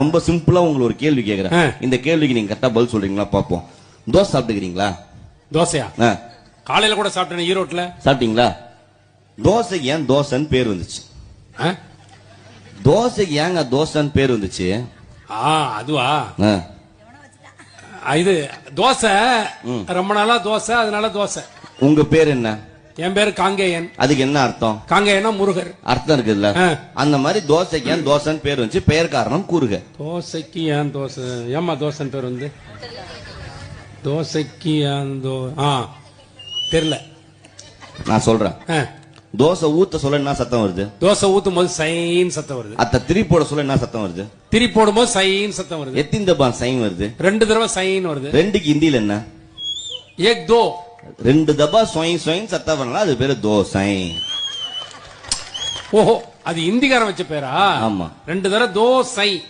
ரொம்ப சிம்பிளா உங்களுக்கு ஒரு கேள்வி கேக்குறேன். இந்த கேள்விக்கு நீங்க கரெக்டா பதில் சொல்றீங்களா? பாப்போம் தோசை சாப்பிட்டுக்கிறீங்களா? தோசையா? காலையில கூட சாப்பிட்டேன் ஈரோட்ல சாப்பிட்டீங்களா? தோசை ஏன் தோசைன்னு பேர் வந்துச்சு? தோசைக்கு ஏங்க தோசைன்னு பேர் வந்துச்சு? ஆ அதுவா? இது தோசை. ரொம்ப நாளா தோசை அதனால தோசை. உங்க பேர் என்ன? என் பேரு காங்கேயன். அதுக்கு என்ன அர்த்தம்? காங்கேயனா முருகர். அர்த்தம் இருக்குல்ல. அந்த மாதிரி தோசைக்கு ஏன் தோசைன்னு பேர் வந்துச்சு? பெயர் காரணம் கூறுக. தோசைக்கு ஏன் தோசை? ஏமா தோசைன்னு பேர் வந்து? தோசைக்கு ஏன் தோ ஆ தெரியல. நான் சொல்றேன். தோசை ஊத்த சொல்ல என்ன சத்தம் வருது? தோசை ஊத்தும் போது சைன்னு சத்தம் வருது. அத்த திரி போட சொல்ல என்ன சத்தம் வருது? திரி போடும் போது சைன்னு சத்தம் வருது. எத்தின் தபா சைன் வருது? ரெண்டு தடவை சைன்னு வருது. ரெண்டுக்கு ஹிந்தியில என்ன? ஏக் தோ. ரெண்டு தபா சொயின் சொயின் சத்தம் வரலாம் அது பேரு தோசை. ஓஹோ அது இந்திக்காரன் வச்ச பேரா? ஆமா. ரெண்டு தடவை தோசை.